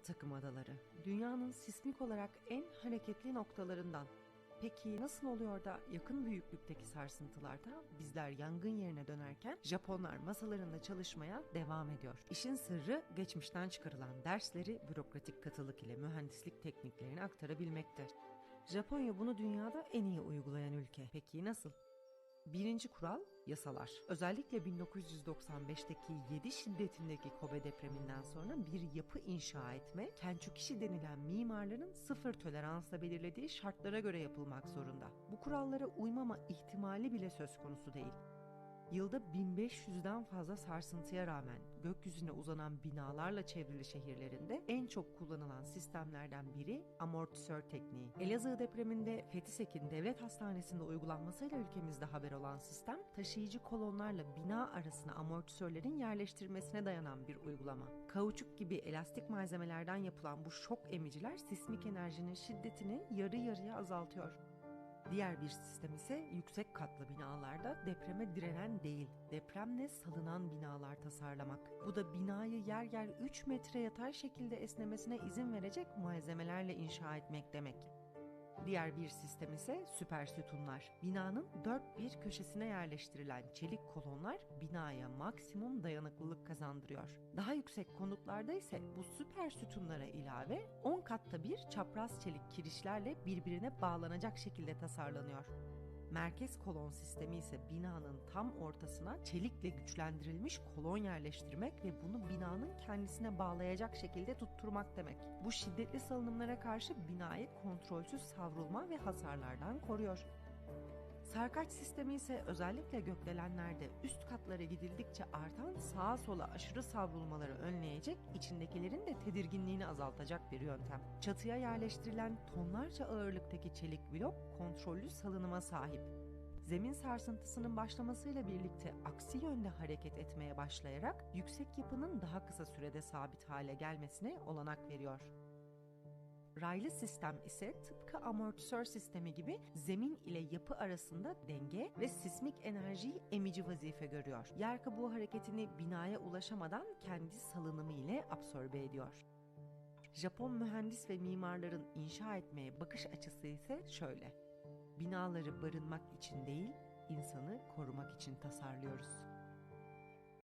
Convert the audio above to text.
takım adaları. Dünyanın sismik olarak en hareketli noktalarından. Peki nasıl oluyor da yakın büyüklükteki sarsıntılarda bizler yangın yerine dönerken Japonlar masalarında çalışmaya devam ediyor? İşin sırrı geçmişten çıkarılan dersleri bürokratik katılık ile mühendislik tekniklerini aktarabilmekte. Japonya bunu dünyada en iyi uygulayan ülke. Peki nasıl? Birinci kural yasalar. Özellikle 1995'teki 7 şiddetindeki Kobe depreminden sonra bir yapı inşa etme, Kençukishi denilen mimarların sıfır toleransla belirlediği şartlara göre yapılmak zorunda. Bu kurallara uymama ihtimali bile söz konusu değil. Yılda 1500'den fazla sarsıntıya rağmen gökyüzüne uzanan binalarla çevrili şehirlerinde en çok kullanılan sistemlerden biri amortisör tekniği. Elazığ depreminde Fethisek'in devlet hastanesinde uygulanmasıyla ülkemizde haber olan sistem, taşıyıcı kolonlarla bina arasına amortisörlerin yerleştirmesine dayanan bir uygulama. Kauçuk gibi elastik malzemelerden yapılan bu şok emiciler sismik enerjinin şiddetini yarı yarıya azaltıyor. Diğer bir sistem ise yüksek katlı binalarda depreme direnen değil, depremle salınan binalar tasarlamak. Bu da binayı yer yer 3 metre yatay şekilde esnemesine izin verecek malzemelerle inşa etmek demek. Diğer bir sistem ise süper sütunlar. Binanın dört bir köşesine yerleştirilen çelik kolonlar binaya maksimum dayanıklılık kazandırıyor. Daha yüksek konutlarda ise bu süper sütunlara ilave 10 katta bir çapraz çelik kirişlerle birbirine bağlanacak şekilde tasarlanıyor. Merkez kolon sistemi ise binanın tam ortasına çelikle güçlendirilmiş kolon yerleştirmek ve bunu binanın kendisine bağlayacak şekilde tutturmak demek. Bu şiddetli salınımlara karşı binayı kontrolsüz savrulma ve hasarlardan koruyor. Sarkaç sistemi ise özellikle gökdelenlerde üst katlara gidildikçe artan sağa sola aşırı savrulmaları önleyecek, içindekilerin de tedirginliğini azaltacak bir yöntem. Çatıya yerleştirilen tonlarca ağırlıktaki çelik blok kontrollü salınıma sahip. Zemin sarsıntısının başlamasıyla birlikte aksi yönde hareket etmeye başlayarak yüksek yapının daha kısa sürede sabit hale gelmesine olanak veriyor. Raylı sistem ise tıpkı amortisör sistemi gibi zemin ile yapı arasında denge ve sismik enerjiyi emici vazife görüyor. Yer kabuğu hareketini binaya ulaşamadan kendi salınımı ile absorbe ediyor. Japon mühendis ve mimarların inşa etmeye bakış açısı ise şöyle. Binaları barınmak için değil, insanı korumak için tasarlıyoruz.